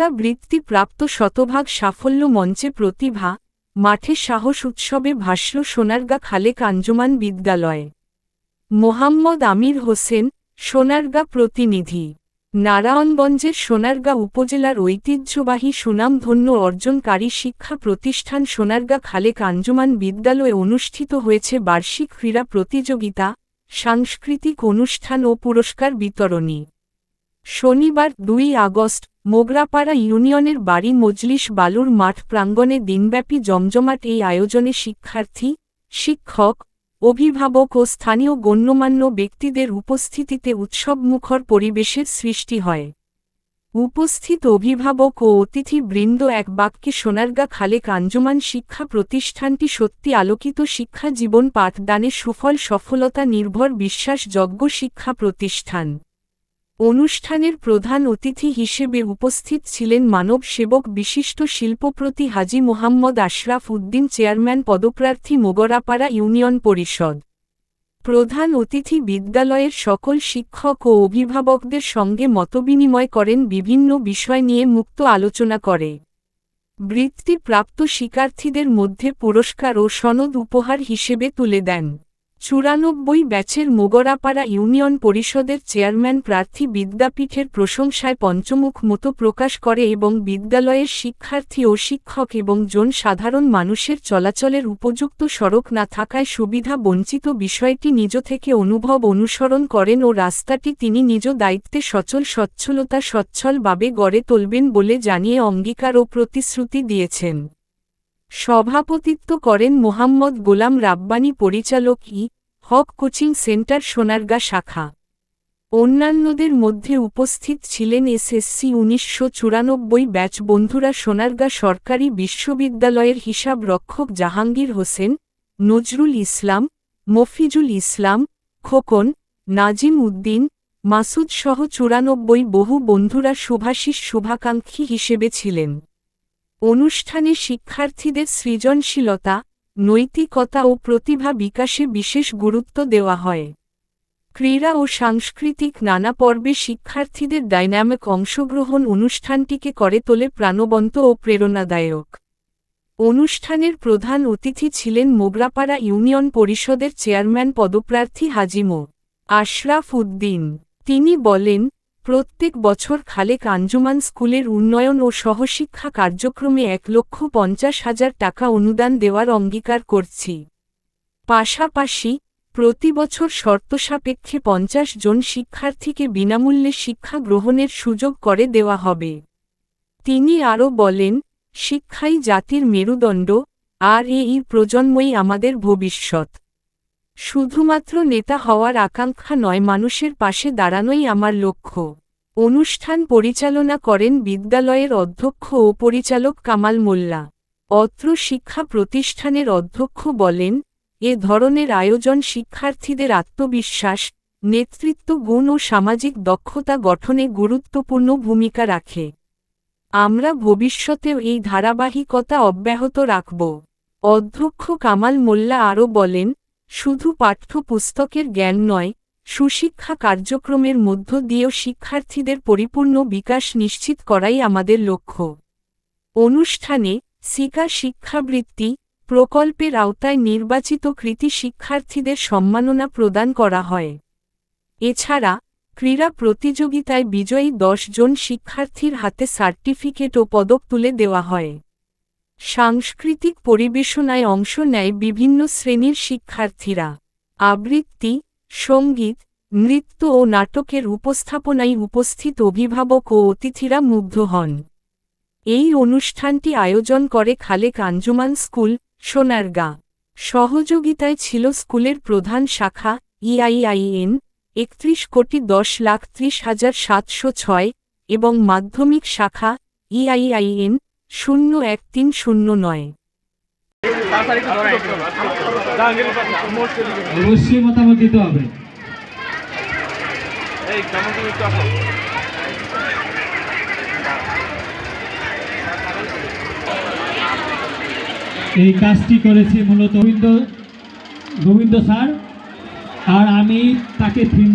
শিক্ষা বৃত্তি প্রাপ্ত শতভাগ সাফল্য মঞ্চে প্রতিভা, মাঠে সাহস উৎসবে ভাসল সোনারগা খালেক আঞ্জুমান বিদ্যালয়। মোহাম্মদ আমির হোসেন, সোনারগা প্রতিনিধি। নারায়ণগঞ্জের সোনারগা উপজেলার ঐতিহ্যবাহী সুনামধন্য অর্জনকারী শিক্ষা প্রতিষ্ঠান সোনারগা খালেক আঞ্জুমান বিদ্যালয়ে অনুষ্ঠিত হয়েছে বার্ষিক ক্রীড়া প্রতিযোগিতা, সাংস্কৃতিক অনুষ্ঠান ও পুরস্কার বিতরণী। শনিবার দুই আগস্ট, মোগরাপাড়া ইউনিয়নের বাড়ি মজলিস বালুর মাঠ প্রাঙ্গণে দিনব্যাপী জমজমাট এই আয়োজনে শিক্ষার্থী, শিক্ষক, অভিভাবক ও স্থানীয় গণ্যমান্য ব্যক্তিদের উপস্থিতিতে উৎসবমুখর পরিবেশের সৃষ্টি হয়। উপস্থিত অভিভাবক ও অতিথিবৃন্দ এক বাক্যে সোনারগা খালেক আঞ্জুমান শিক্ষা প্রতিষ্ঠানটি সত্যি আলোকিত শিক্ষা জীবন পাঠদানে সুফল সফলতা নির্ভর বিশ্বাসযোগ্য শিক্ষা প্রতিষ্ঠান। অনুষ্ঠানের প্রধান অতিথি হিসেবে উপস্থিত ছিলেন মানব সেবক বিশিষ্ট শিল্পপ্রতি হাজি মোহাম্মদ আশরাফ উদ্দিন, চেয়ারম্যান পদপ্রার্থী মোগরাপাড়া ইউনিয়ন পরিষদ। প্রধান অতিথি বিদ্যালয়ের সকল শিক্ষক ও অভিভাবকদের সঙ্গে মতবিনিময় করেন, বিভিন্ন বিষয় নিয়ে মুক্ত আলোচনা করে। বৃত্তিপ্রাপ্ত শিক্ষার্থীদের মধ্যে পুরস্কার ও সনদ উপহার হিসেবে তুলে দেন। চুরানব্বই ব্যাচের মোগরাপাড়া ইউনিয়ন পরিষদের চেয়ারম্যান প্রার্থী বিদ্যাপীঠের প্রশংসায় পঞ্চমুখ মতো প্রকাশ করে এবং বিদ্যালয়ের শিক্ষার্থী ও শিক্ষক এবং জন সাধারণ মানুষের চলাচলের উপযুক্ত সড়ক না থাকায় সুবিধা বঞ্চিত বিষয়টি নিজ থেকে অনুভব অনুসরণ করেন ও রাস্তাটি তিনি নিজ দায়িত্বে সচল সচ্ছলতা সচ্ছলভাবে গড়ে তুলবেন বলে জানিয়ে অঙ্গীকার ও প্রতিশ্রুতি দিয়েছেন। সভাপতিত্ব করেন মোহাম্মদ গোলাম রাব্বানী পরিচালক E Haque coaching centre Sonargaon শাখা। অন্যান্যদের মধ্যে উপস্থিত ছিলেন এসএসসি উনিশশো চুরানব্বই ব্যাচ বন্ধুরা সোনারগা সরকারি বিশ্ববিদ্যালয়ের হিসাব রক্ষক জাহাঙ্গীর হোসেন, নজরুল ইসলাম, মফিজুল ইসলাম, খোকন, নাজিম উদ্দিন, মাসুদ সহ চুরানব্বই বহু বন্ধুরা শুভাশিস শুভাকাঙ্ক্ষী হিসেবে ছিলেন। অনুষ্ঠানে শিক্ষার্থীদের সৃজনশীলতা, নৈতিকতা ও প্রতিভা বিকাশে বিশেষ গুরুত্ব দেওয়া হয়। ক্রীড়া ও সাংস্কৃতিক নানা পর্বে শিক্ষার্থীদের ডাইনামিক অংশগ্রহণ অনুষ্ঠানটিকে করে তোলে প্রাণবন্ত ও প্রেরণাদায়ক। অনুষ্ঠানের প্রধান অতিথি ছিলেন মোগরাপাড়া ইউনিয়ন পরিষদের চেয়ারম্যান পদপ্রার্থী হাজিমো আশরাফ উদ্দিন। তিনি বলেন প্রত্যেক বছর খালেক আঞ্জুমান স্কুলের উন্নয়ন ও সহশিক্ষা কার্যক্রমে এক লক্ষ পঞ্চাশ হাজার টাকা অনুদান দেওয়ার অঙ্গীকার করছি। পাশাপাশি, প্রতি বছর শর্তসাপেক্ষে পঞ্চাশ জন শিক্ষার্থীকে বিনামূল্যে শিক্ষা গ্রহণের সুযোগ করে দেওয়া হবে। তিনি আরও বলেন, শিক্ষাই জাতির মেরুদণ্ড, আর এই প্রজন্মই আমাদের ভবিষ্যৎ। শুধুমাত্র নেতা হওয়ার আকাঙ্ক্ষা নয়, মানুষের পাশে দাঁড়ানোই আমার লক্ষ্য। অনুষ্ঠান পরিচালনা করেন বিদ্যালয়ের অধ্যক্ষ ও পরিচালক কামাল মোল্লা। অত্র শিক্ষা প্রতিষ্ঠানের অধ্যক্ষ বলেন, এ ধরনের আয়োজন শিক্ষার্থীদের আত্মবিশ্বাস, নেতৃত্ব, গুণ ও সামাজিক দক্ষতা গঠনে গুরুত্বপূর্ণ ভূমিকা রাখে। আমরা ভবিষ্যতেও এই ধারাবাহিকতা অব্যাহত রাখব। অধ্যক্ষ কামাল মোল্লা আরও বলেন, শুধু পাঠ্যপুস্তকের জ্ঞান নয় সুশিক্ষা কার্যক্রমের মধ্য দিয়েও শিক্ষার্থীদের পরিপূর্ণ বিকাশ নিশ্চিত করাই আমাদের লক্ষ্য। অনুষ্ঠানে সিকা শিক্ষাবৃত্তি প্রকল্পের আওতায় নির্বাচিত কৃতি শিক্ষার্থীদের সম্মাননা প্রদান করা হয়। এছাড়া ক্রীড়া প্রতিযোগিতায় বিজয়ী জন শিক্ষার্থীর হাতে সার্টিফিকেট ও পদক তুলে দেওয়া হয়। সাংস্কৃতিক পরিবেশনায় অংশ নেয় বিভিন্ন শ্রেণির শিক্ষার্থীরা। আবৃত্তি সংগীত, নৃত্য ও নাটকের উপস্থাপনায় উপস্থিত অভিভাবক ও অতিথিরা মুগ্ধ হন। এই অনুষ্ঠানটি আয়োজন করে খালেক আঞ্জুমান স্কুল, সোনারগা। সহযোগিতায় ছিল স্কুলের প্রধান শাখা, ইআইআইএন, একত্রিশ কোটি দশ লাখ ত্রিশ হাজার সাতশো ছয় এবং মাধ্যমিক শাখা, ইআইআইএন, শূন্য এক তিন শূন্য নয়। অবশ্যই মতামত দিতে হবে। এই কাজটি করেছে মূলত গোবিন্দ গোবিন্দ স্যার আর আমি তাকে থিম